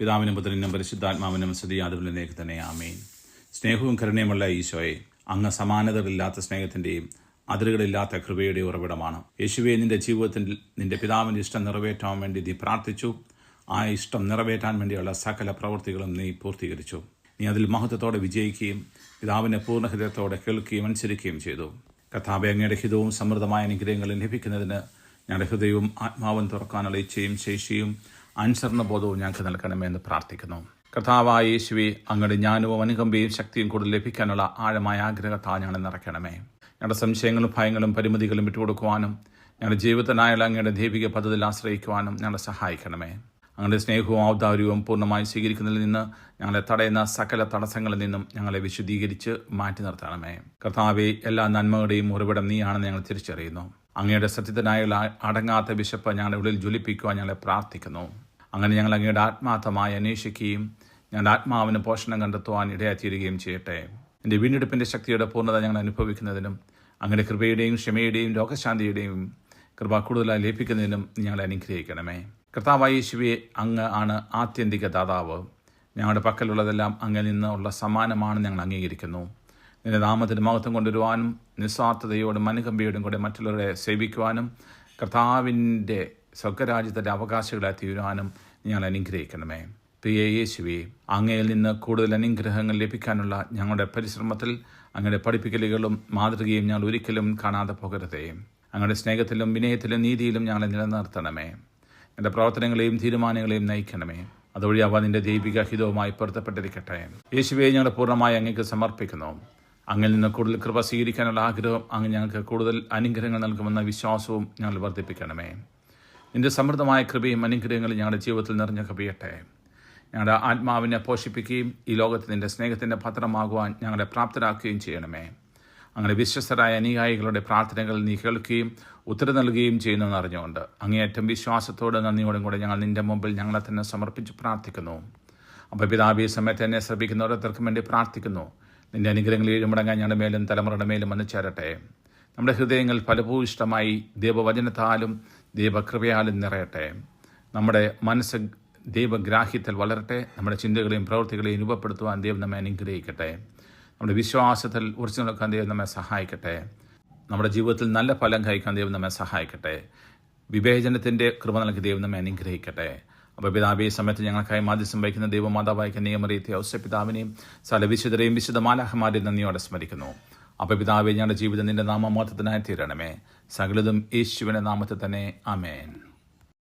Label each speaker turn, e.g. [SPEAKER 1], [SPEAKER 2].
[SPEAKER 1] പിതാവിനും പുത്രനും പരിശുദ്ധാത്മാവിനും സ്തുതിയാദവിലേക്ക് തന്നെ ആമേൻ. സ്നേഹവും കരുണയുമുള്ള ഈശോയെ അങ്ങ് സമാനതകളില്ലാത്ത സ്നേഹത്തിന്റെയും അതിരുകളില്ലാത്ത കൃപയുടെയും ഉറവിടമാണ്. യേശുവെ നിന്റെ ജീവിതത്തിൽ നിന്റെ പിതാവിന്റെ ഇഷ്ടം നിറവേറ്റാൻ വേണ്ടി നീ പ്രാർത്ഥിച്ചു. ആ ഇഷ്ടം നിറവേറ്റാൻ വേണ്ടിയുള്ള സകല പ്രവൃത്തികളും നീ പൂർത്തീകരിച്ചു. നീ അതിൽ മഹത്വത്തോടെ വിജയിക്കുകയും പിതാവിനെ പൂർണഹൃദയത്തോടെ കേൾക്കുകയും അനുസരിക്കുകയും ചെയ്തു. കഥാപെ അങ്ങയുടെ ഹിതവും സമൃദ്ധമായ അനുഗ്രഹങ്ങളും ലഭിക്കുന്നതിന് ഞങ്ങളുടെ ഹൃദയവും ആത്മാവും തുറക്കാനുള്ള ഇച്ഛയും ശേഷിയും അനുസരണബോധവും ഞങ്ങൾക്ക് നൽകണമേ എന്ന് പ്രാർത്ഥിക്കുന്നു. കർത്താവായ യേശുവെ അങ്ങയുടെ ജ്ഞാനവും അനുകമ്പയും ശക്തിയും കൂടുതൽ ലഭിക്കാനുള്ള ആഴമായ ആഗ്രഹത്താൽ ഞങ്ങളെ നിറയ്ക്കണമേ. ഞങ്ങളുടെ സംശയങ്ങളും ഭയങ്ങളും പരിമിതികളും വിട്ടുകൊടുക്കുവാനും ഞങ്ങളുടെ ജീവിതത്തിനായുള്ള അങ്ങയുടെ ദൈവിക പദ്ധതിയിൽ ആശ്രയിക്കുവാനും ഞങ്ങളെ സഹായിക്കണമേ. അങ്ങയുടെ സ്നേഹവും ഔദാര്യവും പൂർണമായി സ്വീകരിക്കുന്നതിൽ നിന്ന് ഞങ്ങളെ തടയുന്ന സകല തടസ്സങ്ങളിൽ നിന്നും ഞങ്ങളെ വിശദീകരിച്ച് മാറ്റി നിർത്തണമേ. കർത്താവെ എല്ലാ നന്മകളുടെയും ഉറവിടം നീയാണെന്ന് ഞങ്ങൾ തിരിച്ചറിയുന്നു. അങ്ങയുടെ സത്യത്തിനായുള്ള അടങ്ങാത്ത വിശപ്പ് ഞങ്ങളുടെ ഉള്ളിൽ ജ്വലിപ്പിക്കുവാൻ ഞങ്ങളെ പ്രാർത്ഥിക്കുന്നു. അങ്ങനെ ഞങ്ങൾ അങ്ങയുടെ ആത്മാർത്ഥമായി അന്വേഷിക്കുകയും ഞങ്ങളുടെ ആത്മാവിന് പോഷണം കണ്ടെത്തുവാൻ ഇടയാത്തിയിരിക്കുകയും ചെയ്യട്ടെ. എന്റെ വീണ്ടെടുപ്പിന്റെ ശക്തിയുടെ പൂർണത ഞങ്ങൾ അനുഭവിക്കുന്നതിനും അങ്ങയുടെ കൃപയുടെയും ക്ഷമയുടെയും രോഗശാന്തിയുടെയും കൃപ കൂടുതലായി ലഭിക്കുന്നതിനും ഞങ്ങളെ അനുഗ്രഹിക്കണമേ. കർത്താവായ അങ്ങ് ആണ് ആത്യന്തിക ദാതാവ്. ഞങ്ങളുടെ പക്കലുള്ളതെല്ലാം അങ്ങിൽ നിന്നുള്ള സമ്മാനമാണ് ഞങ്ങൾ അംഗീകരിക്കുന്നു. നിന്റെ നാമത്തിന് മഹത്വം കൊണ്ടുവരുവാനും നിസ്വാർത്ഥതയോടും അനുകമ്പയോടും കൂടെ മറ്റുള്ളവരെ സേവിക്കുവാനും കർത്താവിന്റെ സ്വർഗരാജ്യത്തിന്റെ അവകാശികളായി തീരുവാനും ഞങ്ങൾ അനുഗ്രഹിക്കണമേ. പ്രിയ യേശുവെ അങ്ങയിൽ നിന്ന് കൂടുതൽ അനുഗ്രഹങ്ങൾ ലഭിക്കാനുള്ള ഞങ്ങളുടെ പരിശ്രമത്തിൽ അങ്ങയുടെ പഠിപ്പിക്കലുകളും മാതൃകയും ഞങ്ങൾ ഒരിക്കലും കാണാതെ പോകരുതേ. അങ്ങയുടെ സ്നേഹത്തിലും വിനയത്തിലും നീതിയിലും ഞങ്ങളെ നിലനിർത്തണമേ. എന്റെ പ്രവർത്തനങ്ങളെയും തീരുമാനങ്ങളെയും നയിക്കണമേ. അതുവഴി അവ നിന്റെ ദൈവിക ഹിതവുമായി പൊരുത്തപ്പെട്ടിരിക്കട്ടെ. യേശുവെ ഞങ്ങളെ പൂർണമായി അങ്ങേക്ക് സമർപ്പിക്കുന്നു. അങ്ങിൽ നിന്ന് കൂടുതൽ കൃപ സ്വീകരിക്കാനുള്ള ആഗ്രഹം അങ്ങ് ഞങ്ങൾക്ക് കൂടുതൽ അനുഗ്രഹങ്ങൾ നൽകുമെന്ന വിശ്വാസവും ഞങ്ങൾ വർദ്ധിപ്പിക്കണമേ. നിന്റെ സമൃദ്ധമായ കൃപയും അനുഗ്രഹങ്ങളും ഞങ്ങളുടെ ജീവിതത്തിൽ നിറഞ്ഞ കവിയട്ടെ. ഞങ്ങളുടെ ആത്മാവിനെ പോഷിപ്പിക്കുകയും ഈ ലോകത്ത് നിന്റെ സ്നേഹത്തിന്റെ പത്രമാകുവാൻ ഞങ്ങളെ പ്രാപ്തരാക്കുകയും ചെയ്യണമേ. അങ്ങനെ വിശ്വസ്തരായ അനുയായികളുടെ പ്രാർത്ഥനകൾ നീ കേൾക്കുകയും ഉത്തരം നൽകുകയും ചെയ്യുന്നു അറിഞ്ഞുകൊണ്ട് അങ്ങേയറ്റം വിശ്വാസത്തോടെ നന്ദിയോടും കൂടെ ഞങ്ങൾ നിന്റെ മുമ്പിൽ ഞങ്ങളെ തന്നെ സമർപ്പിച്ച് പ്രാർത്ഥിക്കുന്നു. അപ്പോൾ പിതാബി സമയത്ത് എന്നെ ശ്രമിക്കുന്ന ഓരോരുത്തർക്കും വേണ്ടി പ്രാർത്ഥിക്കുന്നു. നിന്റെ അനുഗ്രഹങ്ങൾ ഏഴുമടങ്ങാൻ ഞങ്ങളുടെ മേലും തലമുറയുടെ മേലും വന്നു ചേരട്ടെ. നമ്മുടെ ഹൃദയങ്ങൾ ഫലഭൂയിഷ്ടമായി ദൈവവചനത്താലും ദൈവകൃപയാലും നിറയട്ടെ. നമ്മുടെ മനസ്സ് ദൈവഗ്രാഹ്യത്തിൽ വളരട്ടെ. നമ്മുടെ ചിന്തകളെയും പ്രവൃത്തികളെയും രൂപപ്പെടുത്തുവാൻ ദൈവം നമ്മെ അനുഗ്രഹിക്കട്ടെ. നമ്മുടെ വിശ്വാസത്തിൽ ഉറച്ചു നിൽക്കാൻ ദൈവം നമ്മെ സഹായിക്കട്ടെ. നമ്മുടെ ജീവിതത്തിൽ നല്ല ഫലം കഴിക്കാൻ ദൈവം നമ്മെ സഹായിക്കട്ടെ. വിവേചനത്തിന്റെ കൃപ നൽകി ദൈവം നമ്മെ അനുഗ്രഹിക്കട്ടെ. അപ്പോൾ പിതാവ് ഈ സമയത്ത് ഞങ്ങൾക്കായി മാധ്യസം വഹിക്കുന്ന ദൈവമാതാവായിക്കുന്ന നിയമറിയത്തെ ഔസ്യ പിതാവിനെയും സ്ഥല വിശുദ്ധരെയും വിശുദ്ധ മാലാഹമാരെയും നന്ദിയോടെ സ്മരിക്കുന്നു. അപ്പോൾ പിതാവെ ഞങ്ങളുടെ ജീവിതം നിന്റെ നാമമാത്രത്തിനായി തീരണമേ. സകലതും യേശുവിന്റെ നാമത്തെ തന്നെ. ആമേൻ.